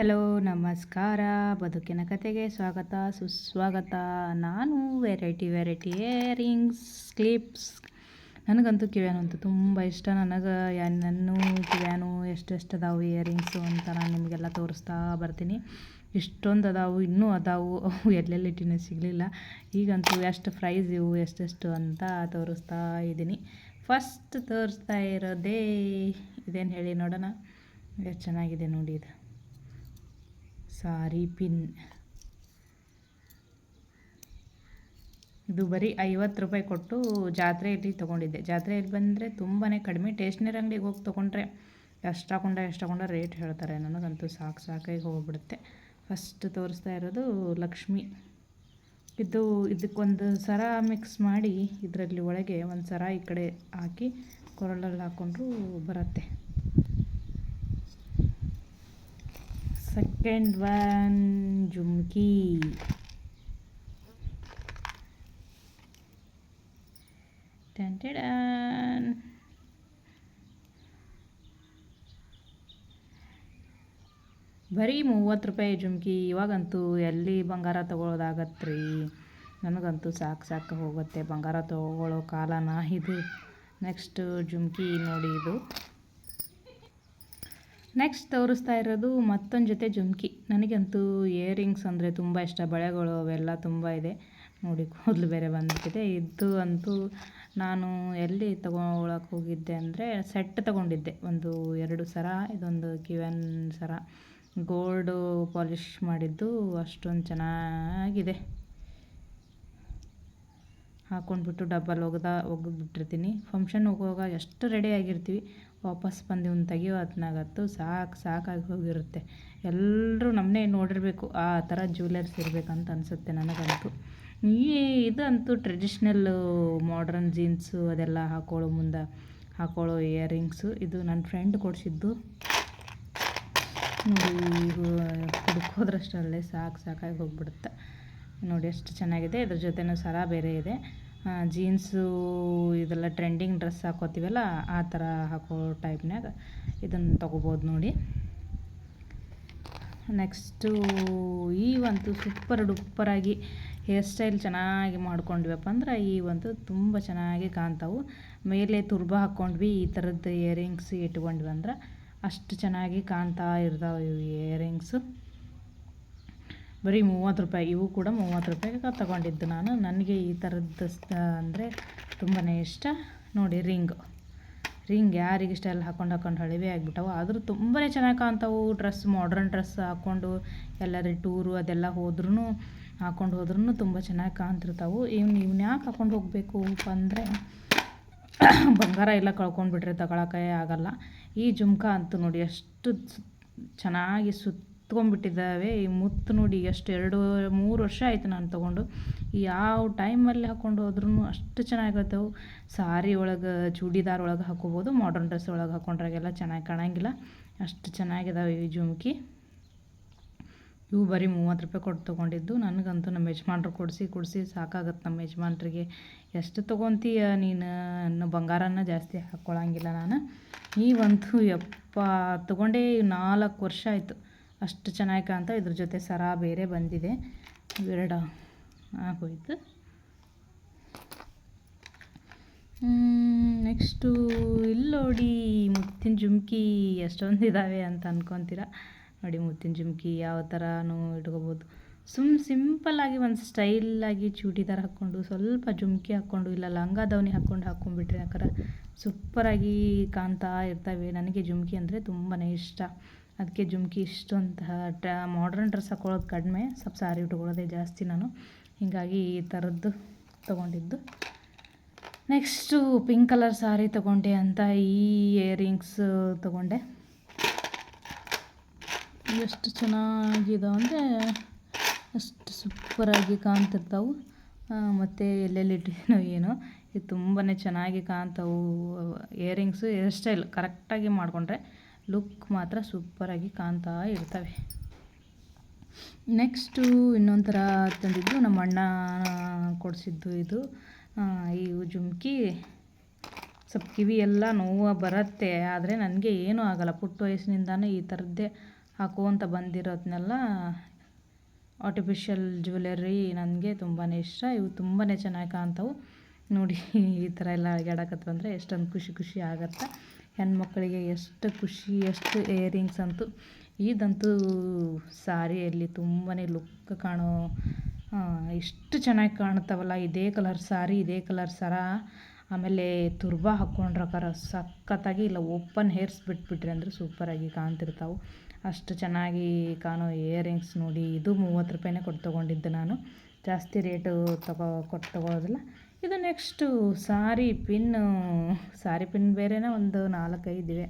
Hello, ನಮಸ್ಕಾರ. ಬದುಕಿನ ಕತೆಗೆ ಸ್ವಾಗತ, ಸುಸ್ವಾಗತ. ನಾನು ವೆರೈಟಿ ವೆರೈಟಿ ಇಯರಿಂಗ್ಸ್ ಕ್ಲಿಪ್ಸ್ ನನಗಂತೂ ಕಿವ್ಯಾನು ಅಂತ ತುಂಬ ಇಷ್ಟ. ನನಗೆ ನನ್ನ ಕಿವ್ಯಾನು ಎಷ್ಟೆಷ್ಟು ಅದಾವು ಇಯರಿಂಗ್ಸು ಅಂತ ನಾನು ನಿಮಗೆಲ್ಲ ತೋರಿಸ್ತಾ ಬರ್ತೀನಿ. ಇಷ್ಟೊಂದು ಅದಾವು ಇನ್ನೂ ಅದಾವು. ಎಲ್ಲೆಲ್ಲಿ ಇಟ್ಟಿನ ಸಿಗಲಿಲ್ಲ. ಈಗಂತೂ ಎಷ್ಟು ಪ್ರೈಸ್ ಇವು, ಎಷ್ಟೆಷ್ಟು ಅಂತ ತೋರಿಸ್ತಾ ಇದ್ದೀನಿ. ಫಸ್ಟ್ ತೋರಿಸ್ತಾ ಇರೋದೇ, ಇದೇನು ಹೇಳಿ ನೋಡೋಣ. ಎಷ್ಟು ಚೆನ್ನಾಗಿದೆ ನೋಡಿ ಇದು. ಸಾರಿ ಪಿನ್. ಇದು ಬರೀ ಐವತ್ತು ರೂಪಾಯಿ ಕೊಟ್ಟು ಜಾತ್ರೆಯಲ್ಲಿ ತೊಗೊಂಡಿದ್ದೆ. ಜಾತ್ರೆಯಲ್ಲಿ ಬಂದರೆ ತುಂಬಾ ಕಡಿಮೆ. ಟೇಸ್ಟ್ನರ್ ಅಂಗಡಿಗೆ ಹೋಗಿ ತೊಗೊಂಡ್ರೆ ಎಷ್ಟು ಹಾಕೊಂಡ ಎಷ್ಟು ಹಾಕೊಂಡ ರೇಟ್ ಹೇಳ್ತಾರೆ. ನನಗಂತೂ ಸಾಕು ಸಾಕಾಗಿ ಹೋಗ್ಬಿಡುತ್ತೆ. ಫಸ್ಟ್ ತೋರಿಸ್ತಾ ಇರೋದು ಲಕ್ಷ್ಮಿ. ಇದು ಇದಕ್ಕೊಂದು ಸರ ಮಿಕ್ಸ್ ಮಾಡಿ ಇದರಲ್ಲಿ ಒಳಗೆ ಒಂದು ಸರ ಈ ಕಡೆ ಹಾಕಿ ಕೊರಳಲ್ಲಿ ಹಾಕ್ಕೊಂಡ್ರೂ ಬರುತ್ತೆ. ಸೆಕೆಂಡ್ ಒನ್ ಜುಮ್ಕಿ ಟೆಂಟೆಡನ್ ಬರೀ ಮೂವತ್ತು ರೂಪಾಯಿ ಜುಮ್ಕಿ, ಇವಾಗಂತೂ ಎಲ್ಲಿ ಬಂಗಾರ ತೊಗೊಳೋದಾಗತ್ತೆ ರೀ ನನಗಂತೂ ಸಾಕು ಸಾಕು ಹೋಗುತ್ತೆ ಬಂಗಾರ ತೊಗೊಳ್ಳೋ ಕಾಲನ ಇದು. ನೆಕ್ಸ್ಟ್ ಜುಮ್ಕಿ ನೋಡಿ ಇದು. ನೆಕ್ಸ್ಟ್ ತೋರಿಸ್ತಾ ಇರೋದು ಮತ್ತೊಂದು ಜೊತೆ ಜುಮ್ಕಿ. ನನಗಂತೂ ಇಯರಿಂಗ್ಸ್ ಅಂದರೆ ತುಂಬ ಇಷ್ಟ. ಬಳೆಗಳು ಅವೆಲ್ಲ ತುಂಬ ಇದೆ. ನೋಡಿ, ಕೂದಲು ಬೇರೆ ಬಂದಿದೆ ಇದು ಅಂತೂ ನಾನು ಎಲ್ಲಿ ತೊಗೊಳಕ್ಕೆ ಹೋಗಿದ್ದೆ ಅಂದರೆ ಸೆಟ್ ತಗೊಂಡಿದ್ದೆ. ಒಂದು ಎರಡು ಸರ, ಇದೊಂದು ಕಿವನ್ ಸರ. ಗೋಲ್ಡು ಪಾಲಿಷ್ ಮಾಡಿದ್ದು ಅಷ್ಟೊಂದು ಚೆನ್ನಾಗಿದೆ. ಹಾಕ್ಕೊಂಡ್ಬಿಟ್ಟು ಡಬ್ಬಲ್ ಒಗ್ದ ಒಗೆದ್ಬಿಟ್ಟಿರ್ತೀನಿ. ಫಂಕ್ಷನ್ ಹೋಗುವಾಗ ಎಷ್ಟು ರೆಡಿ ಆಗಿರ್ತೀವಿ? ವಾಪಸ್ ಬಂದು ಒಂದು ತೆಗಿಯೋ ಹೊತ್ನಾಗತ್ತು. ಸಾಕು, ಸಾಕಾಗಿ ಹೋಗಿರುತ್ತೆ. ಎಲ್ಲರೂ ನಮ್ಮನ್ನೇ ನೋಡಿರಬೇಕು. ಆ ಥರ ಜ್ಯುವೆಲರ್ಸ್ ಇರಬೇಕಂತ ಅನಿಸುತ್ತೆ ನನಗಂತೂ. ಈ ಇದಂತೂ ಟ್ರೆಡಿಷ್ನಲ್ಲು ಮಾಡ್ರನ್ ಜೀನ್ಸು ಅದೆಲ್ಲ ಹಾಕೊಳ್ಳೋ ಮುಂದೆ, ಹಾಕೊಳ್ಳೋ ಇಯರಿಂಗ್ಸು ಇದು ನನ್ನ ಫ್ರೆಂಡ್ ಕೊಡಿಸಿದ್ದು. ನೋಡಿ ಈಗ ಹುಡುಕೋದ್ರಷ್ಟರಲ್ಲೇ ಸಾಕು, ಸಾಕಾಗಿ ಹೋಗ್ಬಿಡುತ್ತೆ. ನೋಡಿ, ಎಷ್ಟು ಚೆನ್ನಾಗಿದೆ. ಇದ್ರ ಜೊತೆನೂ ಸರ ಬೇರೆ ಇದೆ. ಜೀನ್ಸು ಇದೆಲ್ಲ ಟ್ರೆಂಡಿಂಗ್ ಡ್ರೆಸ್ ಹಾಕೋತೀವಲ್ಲ, ಆ ಥರ ಹಾಕೋ ಟೈಪ್ನಾಗ ಇದನ್ನು ತೊಗೋಬೋದು ನೋಡಿ. ನೆಕ್ಸ್ಟು ಈ ಒಂದು ಸೂಪರ್ ಡುಪ್ಪರಾಗಿ ಹೇರ್ ಸ್ಟೈಲ್ ಚೆನ್ನಾಗಿ ಮಾಡ್ಕೊಂಡ್ವಪ್ಪ ಅಂದ್ರೆ ಈ ಒಂದು ತುಂಬ ಚೆನ್ನಾಗಿ ಕಾಣ್ತಾವು. ಮೇಲೆ ತುರ್ಬ ಹಾಕ್ಕೊಂಡ್ವಿ ಈ ಥರದ್ದು ಇಯರಿಂಗ್ಸ್ ಇಟ್ಕೊಂಡ್ವಿ ಅಂದ್ರೆ ಅಷ್ಟು ಚೆನ್ನಾಗಿ ಕಾಣ್ತಾ ಇರ್ತಾವೆ ಇವು ಇಯರಿಂಗ್ಸು ಬರೀ ಮೂವತ್ತು ರೂಪಾಯಿ ಇವು ಕೂಡ ಮೂವತ್ತು ರೂಪಾಯಿಗೆ ತಗೊಂಡಿದ್ದು ನಾನು. ನನಗೆ ಈ ಥರದ್ದು ಅಂದರೆ ತುಂಬಾ ಇಷ್ಟ. ನೋಡಿ, ರಿಂಗ್. ರಿಂಗ್ ಯಾರಿಗೆ ಇಷ್ಟ ಎಲ್ಲ ಹಾಕೊಂಡು ಹಾಕೊಂಡು ಹಳಿವೆ ಆಗಿಬಿಟ್ಟವು. ಆದರೂ ತುಂಬಾ ಚೆನ್ನಾಗಿ ಕಾಣ್ತಾವು. ಡ್ರೆಸ್ ಮಾಡ್ರನ್ ಡ್ರೆಸ್ ಹಾಕ್ಕೊಂಡು ಎಲ್ಲರೂ ಟೂರು ಅದೆಲ್ಲ ಹೋದ್ರೂ ಹಾಕ್ಕೊಂಡು ಹೋದ್ರೂ ತುಂಬ ಚೆನ್ನಾಗಿ ಕಾಣ್ತಿರ್ತಾವೆ. ಇವ್ನು ಇವ್ನು ಯಾಕೆ ಹಾಕೊಂಡು ಹೋಗಬೇಕು ಅಂದರೆ, ಬಂಗಾರ ಎಲ್ಲ ಕಳ್ಕೊಂಡ್ಬಿಟ್ರೆ ತಗೊಳಕ್ಕೆ ಆಗಲ್ಲ. ಈ ಜುಮ್ಕ ಅಂತೂ ನೋಡಿ ಎಷ್ಟು ಚೆನ್ನಾಗಿ ಸುತ್ತ ಕಿತ್ಕೊಂಡ್ಬಿಟ್ಟಿದ್ದಾವೆ ಈ ಮುತ್ತು ನೋಡಿ ಎಷ್ಟು ಎರಡು, ಮೂರು ವರ್ಷ ಆಯಿತು ನಾನು ತೊಗೊಂಡು. ಯಾವ ಟೈಮಲ್ಲಿ ಹಾಕ್ಕೊಂಡು ಹೋದ್ರೂ ಅಷ್ಟು ಚೆನ್ನಾಗಿರ್ತವೆ ಸಾರಿ ಒಳಗೆ, ಚೂಡಿದಾರ್ ಒಳಗೆ ಹಾಕೋಬೋದು ಮಾಡರ್ನ್ ಡ್ರೆಸ್ ಒಳಗೆ ಹಾಕೊಂಡ್ರಾಗೆಲ್ಲ ಚೆನ್ನಾಗಿ ಕಾಣಂಗಿಲ್ಲ. ಅಷ್ಟು ಚೆನ್ನಾಗಿದ್ದಾವೆ ಈ ಜುಮ್ಕಿ. ಇವು ಬರೀ ಮೂವತ್ತು ರೂಪಾಯಿ ಕೊಟ್ಟು ತೊಗೊಂಡಿದ್ದು. ನನಗಂತೂ ನಮ್ಮ ಯಜಮಾನ್ರು ಕೊಡಿಸಿ ಕೊಡಿಸಿ ಸಾಕಾಗತ್ತೆ ನಮ್ಮ ಯಜಮಾನ್ರಿಗೆ. ಎಷ್ಟು ತೊಗೊತೀಯ ನೀನು ಬಂಗಾರನ ಜಾಸ್ತಿ ಹಾಕ್ಕೊಳ್ಳೋಂಗಿಲ್ಲ ನಾನು. ನೀವಂತೂ ಯಪ್ಪ, ತೊಗೊಂಡೇ ನಾಲ್ಕು ವರ್ಷ ಆಯಿತು. ಅಷ್ಟು ಚೆನ್ನಾಗಿ ಕಾಣ್ತಾ ಇದ್ರ. ಜೊತೆ ಸರ ಬೇರೆ ಬಂದಿದೆ. ಇವೆರಡು ಆಗೋಯ್ತು. ನೆಕ್ಸ್ಟು ಇಲ್ಲಿ ನೋಡಿ ಮುತ್ತಿನ ಜುಮ್ಕಿ ಎಷ್ಟೊಂದು ಇದ್ದಾವೆ ಅಂತ ಅನ್ಕೊತೀರ? ನೋಡಿ ಮುತ್ತಿನ ಜುಮ್ಕಿ ಯಾವ ಥರನೂ ಇಟ್ಕೋಬೋದು. ಸುಮ್ ಸಿಂಪಲ್ಲಾಗಿ ಒಂದು ಸ್ಟೈಲಾಗಿ ಚೂಟಿದಾರ ಹಾಕ್ಕೊಂಡು, ಸ್ವಲ್ಪ ಜುಮ್ಕಿ ಹಾಕ್ಕೊಂಡು, ಇಲ್ಲ ಲಂಗ ದಾವಣಿ ಹಾಕ್ಕೊಂಡು ಹಾಕ್ಕೊಂಡ್ಬಿಟ್ರೆ ಯಾಕಂದ್ರೆ ಸೂಪರಾಗಿ ಕಾಣ್ತಾ ಇರ್ತವೆ. ನನಗೆ ಜುಮ್ಕಿ ಅಂದರೆ ತುಂಬಾ ಇಷ್ಟ. ಅದಕ್ಕೆ ಜುಮ್ಕಿ ಇಷ್ಟೊಂತಹ ಟ ಮಾಡ್ರನ್ ಡ್ರೆಸ್ ಹಾಕೊಳ್ಳೋದು ಕಡಿಮೆ. ಸ್ವಲ್ಪ ಸಾರಿ ಉಟ್ಕೊಳ್ಳೋದೇ ಜಾಸ್ತಿ ನಾನು. ಹೀಗಾಗಿ ಈ ಥರದ್ದು ತೊಗೊಂಡಿದ್ದು. ನೆಕ್ಸ್ಟು ಪಿಂಕ್ ಕಲರ್ ಸಾರಿ ತೊಗೊಂಡೆ ಅಂತ ಈ ಇಯರಿಂಗ್ಸ್ ತೊಗೊಂಡೆ. ಎಷ್ಟು ಚೆನ್ನಾಗಿದಾವೆ ಅಂದರೆ ಅಷ್ಟು ಸೂಪರಾಗಿ ಕಾಣ್ತಿರ್ತಾವೆ. ಮತ್ತು ಎಲ್ಲೆಲ್ಲಿ ಇಟ್ಟಿದ್ದೀನೋ ಏನೋ. ಇದು ತುಂಬಾ ಚೆನ್ನಾಗಿ ಕಾಣ್ತಾವೆ. ಇಯರಿಂಗ್ಸು ಹೇರ್ ಸ್ಟೈಲ್ ಕರೆಕ್ಟಾಗಿ ಮಾಡಿಕೊಂಡ್ರೆ. ಲುಕ್ ಮಾತ್ರ ಸೂಪರಾಗಿ ಕಾಣ್ತಾ ಇರ್ತವೆ. ನೆಕ್ಸ್ಟು ಇನ್ನೊಂಥರ ಥರ ತಂದಿದ್ದು ನಮ್ಮ ಅಣ್ಣ ಕೊಡಿಸಿದ್ದು ಇದು. ಈ ಜುಮ್ಕಿ ಸ್ವಲ್ಪ ಕಿವಿ ಎಲ್ಲ ನೋವು ಬರುತ್ತೆ, ಆದರೆ ನನಗೆ ಏನೂ ಆಗಲ್ಲ. ಪುಟ್ಟ ವಯಸ್ಸಿನಿಂದಾನೇ ಈ ಥರದ್ದೇ ಹಾಕುವಂತ ಬಂದಿರೋದನ್ನೆಲ್ಲ ಆರ್ಟಿಫಿಷಿಯಲ್ ಜ್ಯುವೆಲರಿ ನನಗೆ ತುಂಬಾ ಇಷ್ಟ. ಇವು ತುಂಬಾ ಚೆನ್ನಾಗಿ ಕಾಣ್ತಾವೆ. ನೋಡಿ ಈ ಥರ ಎಲ್ಲ ಅಳಗ್ಯಾಡಕತ್ತು ಅಂದರೆ ಎಷ್ಟೊಂದು ಖುಷಿ ಖುಷಿ ಆಗತ್ತೆ. ಹೆಣ್ಮಕ್ಳಿಗೆ ಎಷ್ಟು ಖುಷಿ, ಎಷ್ಟು ಇಯರಿಂಗ್ಸ್ ಅಂತೂ ಇದಂತೂ ಸಾರಿಯಲ್ಲಿ ತುಂಬಾ ಲುಕ್ ಕಾಣೋ ಎಷ್ಟು ಚೆನ್ನಾಗಿ ಕಾಣ್ತಾವಲ್ಲ ಇದೇ ಕಲರ್ ಸಾರಿ, ಇದೇ ಕಲರ್ ಸರ. ಆಮೇಲೆ ತುರ್ಬಾ ಹಾಕ್ಕೊಂಡ್ರಕಾರ ಸಖತ್ತಾಗಿ ಇಲ್ಲ, ಓಪನ್ ಹೇರ್ಸ್ ಬಿಟ್ಬಿಟ್ರಿ ಅಂದರೆ ಸೂಪರಾಗಿ ಕಾಣ್ತಿರ್ತಾವೆ. ಅಷ್ಟು ಚೆನ್ನಾಗಿ ಕಾಣೋ ಇಯರಿಂಗ್ಸ್ ನೋಡಿ ಇದು ಮೂವತ್ತು ರೂಪಾಯಿನೇ ಕೊಟ್ಟು ತೊಗೊಂಡಿದ್ದೆ ನಾನು. ಜಾಸ್ತಿ ರೇಟು ತಗೋ, ಕೊಟ್ಟು ತೊಗೊಳೋದಿಲ್ಲ. ಇದು next sari pin, sari pin ಬೇರೆನೇ ಒಂದು ನಾಲ್ಕೈದಿವೆ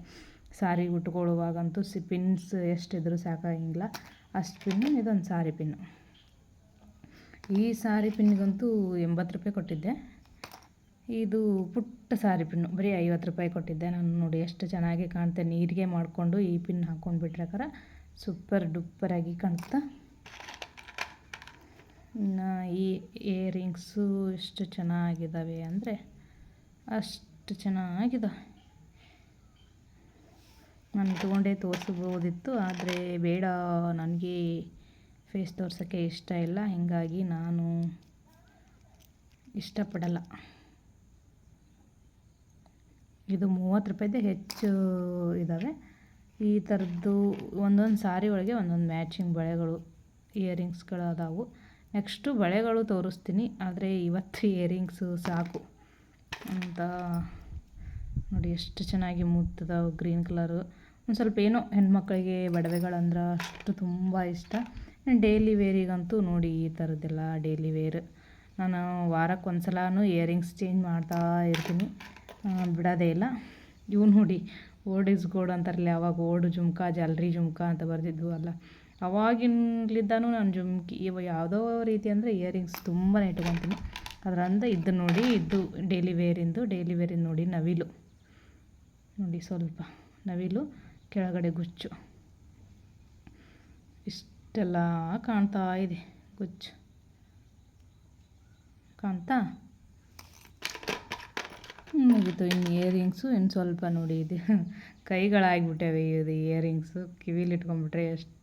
ಸಾರಿ ಉಟ್ಕೊಳ್ಳುವಾಗಂತೂ ಸಿ ಪಿನ್ಸ್ ಎಷ್ಟಿದ್ರೂ ಸಾಕಾಗಿಲ್ಲ. ಅಷ್ಟು ಪಿನ್ನು, ಇದೊಂದು ಸಾರಿ ಪಿನ್ನು. ಈ ಸಾರಿ ಪಿನ್ನಿಗಂತೂ ಎಂಬತ್ತು ರೂಪಾಯಿ ಕೊಟ್ಟಿದ್ದೆ. ಇದು ಪುಟ್ಟ ಸಾರಿ ಪಿನ್ನು, ಬರೀ ಐವತ್ತು ರೂಪಾಯಿ ಕೊಟ್ಟಿದ್ದೆ. ನಾನು ನೋಡಿ ಎಷ್ಟು ಚೆನ್ನಾಗಿ ಕಾಣುತ್ತೆ ನೀರಿಗೆ ಮಾಡಿಕೊಂಡು ಈ ಪಿನ್ ಹಾಕ್ಕೊಂಡು ಬಿಟ್ರಕಾರ ಸೂಪರ್ ಡುಪ್ಪರಾಗಿ ಇನ್ನು ಈ ಇಯರಿಂಗ್ಸು ಎಷ್ಟು ಚೆನ್ನಾಗಿದ್ದಾವೆ ಅಂದರೆ ಅಷ್ಟು ಚೆನ್ನಾಗಿದೆ ನಾನು ತೊಗೊಂಡೇ ತೋರಿಸ್ಬೋದಿತ್ತು ಆದರೆ ಬೇಡ, ನನಗೆ ಫೇಸ್ ತೋರ್ಸೋಕ್ಕೆ ಇಷ್ಟ ಇಲ್ಲ, ಹೀಗಾಗಿ ನಾನು ಇಷ್ಟಪಡಲ್ಲ. ಇದು ಮೂವತ್ತು ರೂಪಾಯಿದೆ ಹೆಚ್ಚು ಇದ್ದಾವೆ ಈ ಥರದ್ದು ಒಂದೊಂದು ಸಾರಿ ಒಳಗೆ ಒಂದೊಂದು ಮ್ಯಾಚಿಂಗ್ ಬಳೆಗಳು ಇಯರಿಂಗ್ಸ್ಗಳು ಅದಾವು ನೆಕ್ಸ್ಟು ಬಳೆಗಳು ತೋರಿಸ್ತೀನಿ, ಆದರೆ ಇವತ್ತು ಇಯರಿಂಗ್ಸು ಸಾಕು. ಅಂತ ನೋಡಿ ಎಷ್ಟು ಚೆನ್ನಾಗಿ ಮುತ್ತದಾವೆ ಗ್ರೀನ್ ಕಲರು. ಒಂದು ಸ್ವಲ್ಪ ಏನೋ ಹೆಣ್ಮಕ್ಳಿಗೆ ಬಡವೆಗಳಂದ್ರೆ ಅಷ್ಟು ತುಂಬ ಇಷ್ಟ. ಡೈಲಿ ವೇರಿಗಂತೂ ನೋಡಿ ಈ ಥರದ್ದೆಲ್ಲ ಡೈಲಿ ವೇರ್. ನಾನು ವಾರಕ್ಕೆ ಒಂದು ಸಲನೂ ಇಯರಿಂಗ್ಸ್ ಚೇಂಜ್ ಮಾಡ್ತಾ ಇರ್ತೀನಿ. ಬಿಡೋದೇ ಇಲ್ಲ. ಇವು ನೋಡಿ ಓಲ್ಡ್ ಇಸ್ ಗೋಲ್ಡ್ ಅಂತಾರಲ್ಲ, ಯಾವಾಗ ಓಲ್ಡ್ ಜುಮ್ಕಾ, ಜಲ್ರಿ ಜುಮ್ಕಾ ಅಂತ ಬರೆದಿದ್ವು ಅಲ್ಲ. ಅವಾಗಿನ್ಲಿದ್ದಾನು ನಾನು ಜುಮ್ಕಿ, ಇವ ಯಾವುದೋ ರೀತಿ ಅಂದರೆ ಇಯರಿಂಗ್ಸ್ ತುಂಬಾ ಇಟ್ಕೊತೀನಿ. ಅದರಂದ ಇದ್ದು ನೋಡಿ, ಇದು ಡೈಲಿ ವೇರಿಂದು ಡೈಲಿ ವೇರಿಂದು ನೋಡಿ ನವಿಲು. ನೋಡಿ ಸ್ವಲ್ಪ ನವಿಲು, ಕೆಳಗಡೆ ಗುಚ್ಚು. ಇಷ್ಟೆಲ್ಲ ಕಾಣ್ತಾ ಇದೆ, ಗುಚ್ಚು. ಕಾಣ್ತಾ? ಮುಗಿತು, ಇನ್ನು ಇಯರಿಂಗ್ಸು ಇನ್ನು ಸ್ವಲ್ಪ ನೋಡಿ, ಇದು ಕೈಗಳಾಗಿಬಿಟ್ಟವೆ, ಇದು ಇಯರಿಂಗ್ಸು ಕಿವಿಲಿ ಇಟ್ಕೊಂಡ್ಬಿಟ್ರೆ ಎಷ್ಟು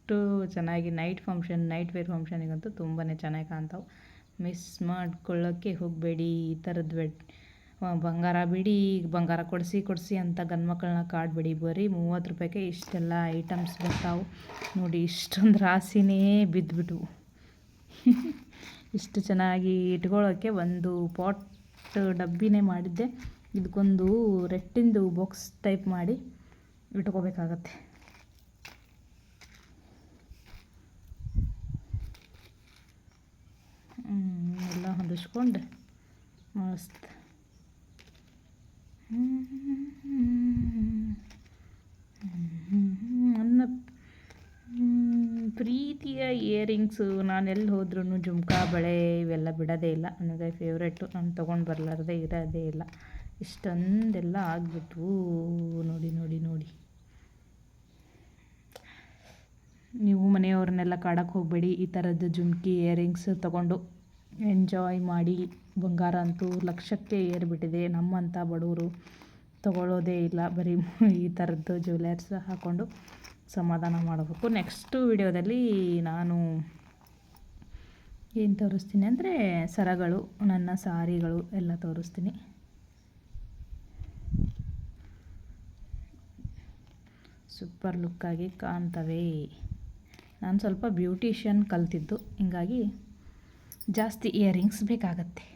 ಚೆನ್ನಾಗಿ ನೈಟ್ ಫಂಕ್ಷನ್ ನೈಟ್ ವೇರ್ ಫಂಕ್ಷನಿಗಂತೂ ತುಂಬಾ ಚೆನ್ನಾಗಿ ಕಾಣ್ತಾವೆ. ಮಿಸ್ ಮಾಡ್ಕೊಳ್ಳೋಕ್ಕೆ ಹೋಗಬೇಡಿ, ಈ ಥರದ್ದು ಬೆಡ್ ಬಂಗಾರ ಬಿಡಿ, ಬಂಗಾರ ಕೊಡಿಸಿ ಕೊಡಿಸಿ ಅಂತ ಗಂಡು ಮಕ್ಕಳನ್ನ ಕಾಡಬೇಡಿ. ಬರೀ ಮೂವತ್ತು ರೂಪಾಯಿಗೆ ಇಷ್ಟೆಲ್ಲ ಐಟಮ್ಸ್ ಬರ್ತಾವೆ. ನೋಡಿ ಇಷ್ಟೊಂದು ರಾಸಿನೇ ಬಿದ್ದುಬಿಟ್ಟು ಇಷ್ಟು ಚೆನ್ನಾಗಿ ಇಟ್ಕೊಳ್ಳೋಕ್ಕೆ ಒಂದು ಪಾಟ್ ಡಬ್ಬಿನೇ ಮಾಡಿದ್ದೆ. ಇದಕ್ಕೊಂದು ರೆಟ್ಟಿಂದು ಬಾಕ್ಸ್ ಟೈಪ್ ಮಾಡಿ ಇಟ್ಕೋಬೇಕಾಗತ್ತೆ. ಎಲ್ಲ ಹೊಂದಿಸ್ಕೊಂಡು ಮಸ್ತ್. ನನ್ನ ಪ್ರೀತಿಯ ಇಯರಿಂಗ್ಸು ನಾನು ಎಲ್ಲಿ ಹೋದ್ರೂ ಜುಮ್ಕಾ, ಬಳೆ ಇವೆಲ್ಲ ಬಿಡೋದೇ ಇಲ್ಲ. ನನಗೆ ಫೇವ್ರೇಟು ನಾನು ತೊಗೊಂಡು ಬರಲಾರ್ದೆ ಇರೋದೇ ಇಲ್ಲ. ಇಷ್ಟೊಂದೆಲ್ಲ ಆಗಿಬಿಟ್ವು. ನೋಡಿ ನೋಡಿ ನೋಡಿ. ನೀವು ಮನೆಯವ್ರನ್ನೆಲ್ಲ ಕಾಡಕ್ಕೆ ಹೋಗಬೇಡಿ. ಈ ಥರದ್ದು ಜುಮ್ಕಿ ಇಯರಿಂಗ್ಸ್ ತೊಗೊಂಡು ಎಂಜಾಯ್ ಮಾಡಿ. ಬಂಗಾರ ಅಂತೂ ಲಕ್ಷಕ್ಕೆ ಏರಿಬಿಟ್ಟಿದೆ. ನಮ್ಮಂಥ ಬಡವರು ತೊಗೊಳ್ಳೋದೇ ಇಲ್ಲ. ಬರೀ ಈ ಥರದ್ದು ಜ್ಯುವೆಲರ್ಸ್ ಹಾಕ್ಕೊಂಡು ಸಮಾಧಾನ ಮಾಡಬೇಕು. ನೆಕ್ಸ್ಟು ವಿಡಿಯೋದಲ್ಲಿ ನಾನು ಏನು ತೋರಿಸ್ತೀನಿ ಅಂದರೆ ಸರಗಳು, ನನ್ನ ಸಾರಿಗಳು ಎಲ್ಲ ತೋರಿಸ್ತೀನಿ. ಸೂಪರ್ ಲುಕ್ಕಾಗಿ ಕಾಣ್ತವೆ. ನಾನು ಸ್ವಲ್ಪ ಬ್ಯೂಟಿಷಿಯನ್ ಕಲ್ತಿದ್ದು ಹಿಂಗಾಗಿ ಜಾಸ್ತಿ ಇಯರಿಂಗ್ಸ್ ಬೇಕಾಗತ್ತೆ.